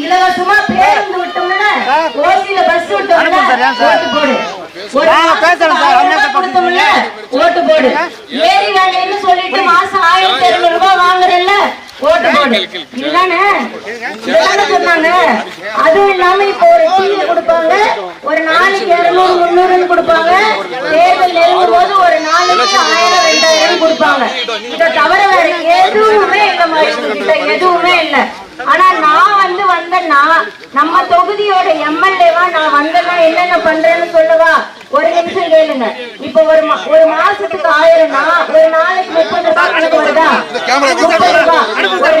இலவசமா பேருந்து விட்டோம்ல ஓசியில பஸ் விட்டோம்ல ஓட்டு போடு ஓட்டு போடு ஏறி வேலைன்னு சொல்லிட்டு மாசம் ஆயிரத்தி இருநூறு ரூபாய் வாங்குறல்ல ஓட்டு போடு. இல்லன்னு சொன்னாங்க. அதுவும் இல்லாம இப்ப கொடுப்பாங்க தேர்தல் நெருங்கும் போது ஒரு நாளைக்கு ஆயிரம் ரெண்டாயிரம் கொடுப்பாங்க. இதை தவிர வேற எதுவுமே இல்ல மாதிரி எதுவுமே இல்ல. ஆனா நான் வந்து வந்தேன்னா நம்ம தொகுதியோட எம்எல்ஏவா நான் வந்தேன்னா என்னென்ன பண்றேன்னு சொல்லவா? ஒரு நிமிஷம் கேளுங்க. இப்ப ஒரு ஒரு மாசத்துக்கு ஆயிரம்னா ஒரு நாளைக்கு முப்பது ரூபாய் வருதா? முப்பது ரூபாய். ஒரு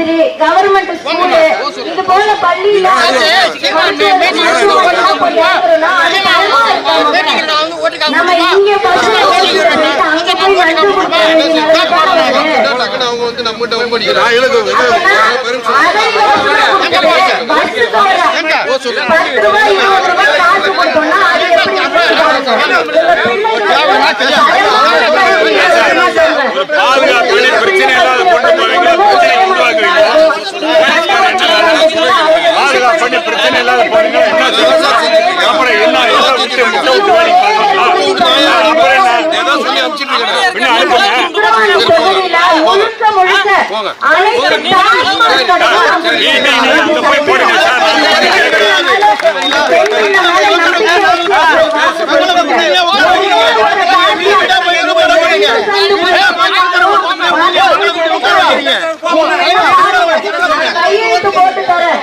நீங்க கவர்மெண்ட் ஸ்கூல் இது போல பள்ளியில நம்ம இங்க பசங்க அங்க போய் வந்து டக்குன்னு அவங்க வந்து நம்மகிட்ட வந்து படிக்கிறான் பண்ணி பிரச்சனை இல்லாத போனீங்க என்ன செய்வீங்க? அப்புறம் என்ன எல்லாம் விட்டு முட்டை விட்டு வேலைக்கு பார்க்கணுமா? அப்புறம் என்ன ஏதோ சொல்லி அனுப்பிச்சிட்டு இருக்கேன் பின்ன அனுப்புங்க முழுக்க முழுக்க அனைத்து நீ நீ நீ அங்க போய் போடுங்க சார் நான் வந்து கேட்கிறேன் கையெழுத்து போட்டு தரேன்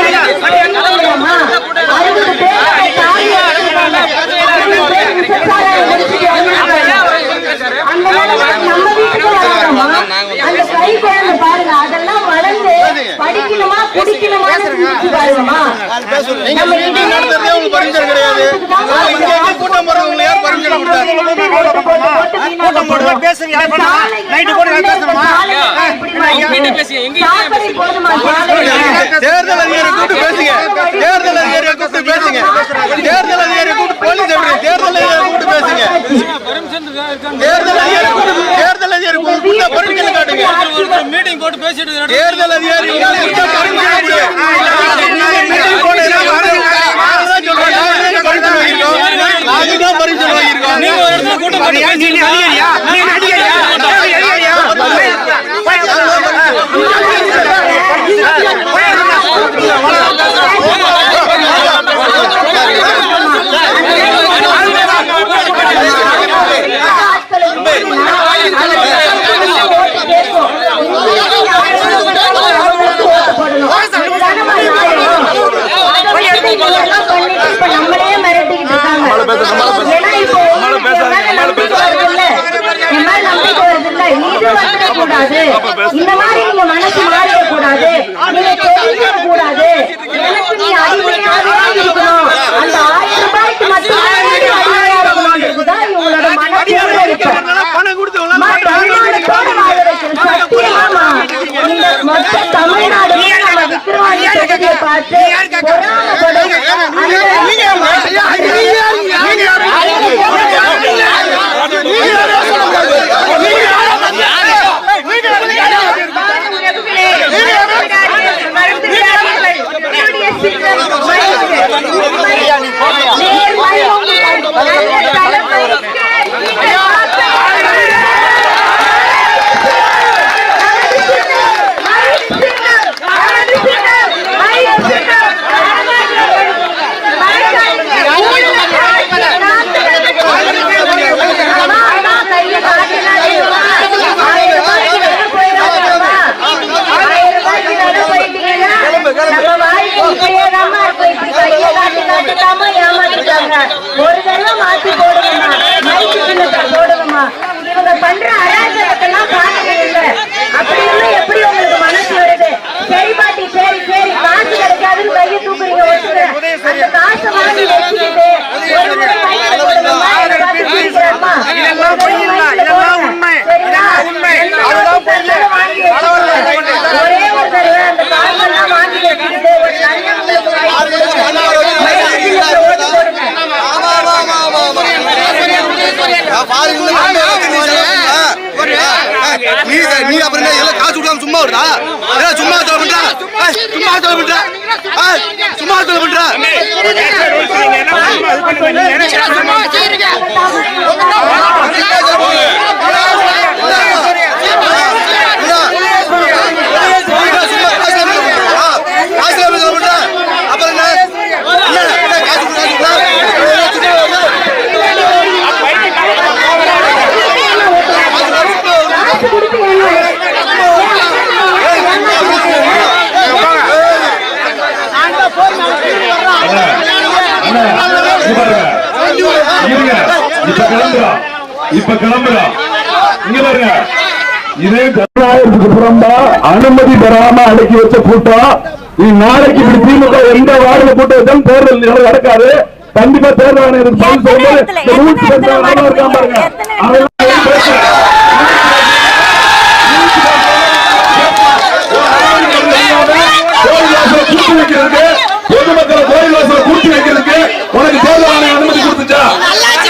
தேர்தல் அதிகாரி கூப்பிட்டு பேசுங்க தேர்தல் அதிகாரியை கூப்பிட்டு பேசுங்க தேர்தல் அதிகாரியை கூப்பிட்டு போலீஸ் எப்படி தேர்தல் அதிகாரி கூப்பிட்டு பேசுங்க தேர்தல் அதிகாரி கூப்பிட்டு தேர்தல் அதிகாரி கூப்பிட்டு பர்மிஷன் காட்டுங்க மீட்டிங் போட்டு பேசிட்டு தேர்தல் அதிகாரி கூப்பிட்டு பர்மிஷன் கொடு மீட்டிங் போட்டு எல்லாம் வரணும். நான் தான் சொல்றேன், நாங்க தான் பர்மிஷன் வாங்கியிருக்கோம். நாங்க தான் பர்மிஷன் வாங்கியிருக்கோம். நீங்க ஒரு இடத்துல கூட்டம் அப்புறம் என்ன என்ன, என்ன, காசு கொடு, காசு கொடு. காசு கொடுத்து அண்ணா, இங்க பாருங்க. இருங்க. இப்ப கிளம்புறோம் இப்ப கிளம்புறோம் இங்க பாருங்க. இதே ஜனநாயகத்துக்கு புறம்பா அனுமதி பெறாம அடக்கி வச்ச கூட்டம் நாளைக்கு இப்படி திமுக எந்த வார்டுல கூட்டம் வச்சாலும் தேர்தல் நடக்காது. கண்டிப்பா தேர்தல் ஆணையத்துக்கு பதில் பாருங்க. பேசுறேன் கோயில் வாசல கூட்டி வைக்கிறதுக்கு பொதுமக்களை கோயில் வாசல கூட்டி வைக்கிறதுக்கு உனக்கு தேர்தல் ஆணையம் அனுமதி கொடுத்துச்சா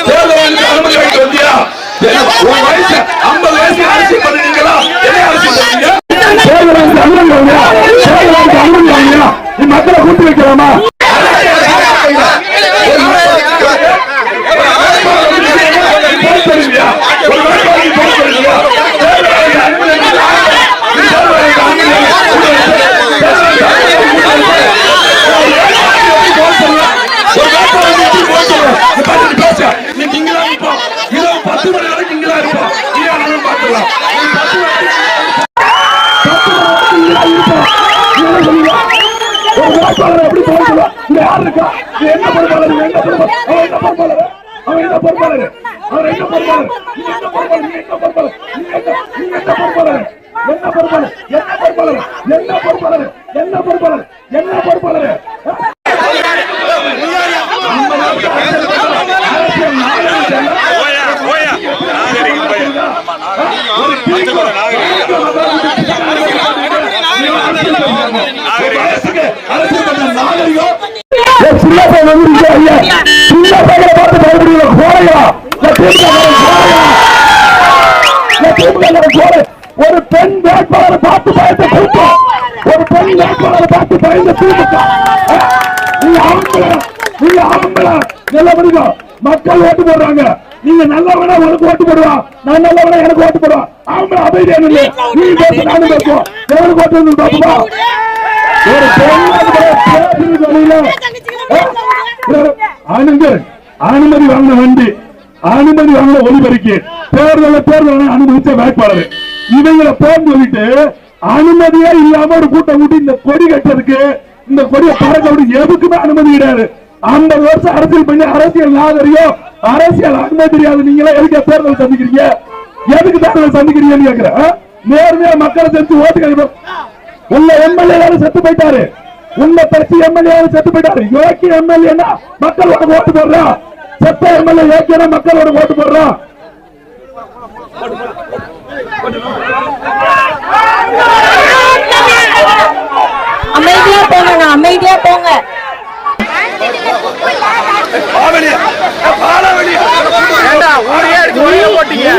தேர்தல் ஆணையத்துக்கு அனுமதி வாங்கிட்டு வந்தியா என்ன, உன் வயசு 50 வயசு அரசியல் பண்ணுவீங்களா என்ன அரசியல் பண்ணுவீங்க தேர்தல் ஆணையத்துக்கு அனுமதி வாங்கியா தேர்தல் ஆணையத்துக்கு அனுமதி வாங்கியா நீ மக்களை கூட்டி வைக்கலாமா போய் தருவியா? ஒரு வேட்பாளருக்கு போய் தருவியா? தேர்தல் ஆணையம் அனுமதி வாங்கியா? நீ தேர்தல் ஆணையத்துக்கு அனுமதி என்ன பொறுப்பாளர் என்ன பொறுப்பாளர் என்ன பொறுப்பாளர் போயா ஒரு பெண் வேட்பாளரை பார்த்து பயந்த கூட்டம் ஒரு பெண் வேட்பாளரை பார்த்து பயந்த திமுக நீங்க ஆம்பளை நீங்க ஆம்பளை நல்லா படிங்க மக்கள் ஓட்டு போடுறாங்க நீங்க நல்லவனா உனக்கு ஓட்டு போடுவான் நான் நல்லவனா எனக்கு ஓட்டு போடுவான் ஆம்பளை அமைதியா நீ பேச நானும் பேசுவோம் எவனுக்கு ஓட்டு வந்து ஒரு பெண் அனுமதி அனுமதி வாங்கின வண்டி அனுமதி வாங்க ஒலிபெருக்கி தேர்தல தேர்தல் அனுமதிச்ச வேட்பாளர். இவங்களை போன் சொல்லிட்டு அனுமதியே இல்லாம ஒரு கூட்டம் கூட்டி இந்த கொடி கட்டுறதுக்கு இந்த கொடியை பறக்க விட்டு எதுக்குமே அனுமதி கிடையாது. ஐம்பது வருஷம் அரசியல் பண்ணி அரசியல் நாகரிகம் அரசியல் அனுமதி தெரியாது நீங்களே எதுக்கு தேர்தல் சந்திக்கிறீங்க? எதுக்கு தேர்தல் சந்திக்கிறீங்கன்னு கேக்குறேன் நேர்மையா மக்களை செஞ்சு ஓட்டு கேட்கணும் உள்ள எம்எல்ஏ செத்து போயிட்டாரு. உள்ள பிரச்சி எம்எல்ஏ செத்து போயிட்டாரு. யோக்கி எம்எல்ஏனா மக்களோட ஓட்டு போடுறான் செத்த எம்எல்ஏ யோக்கியனா மக்களோட ஓட்டு போடுறான் அமைதியா போங்க அமைதியா போங்க. ஒரே போட்டீங்க?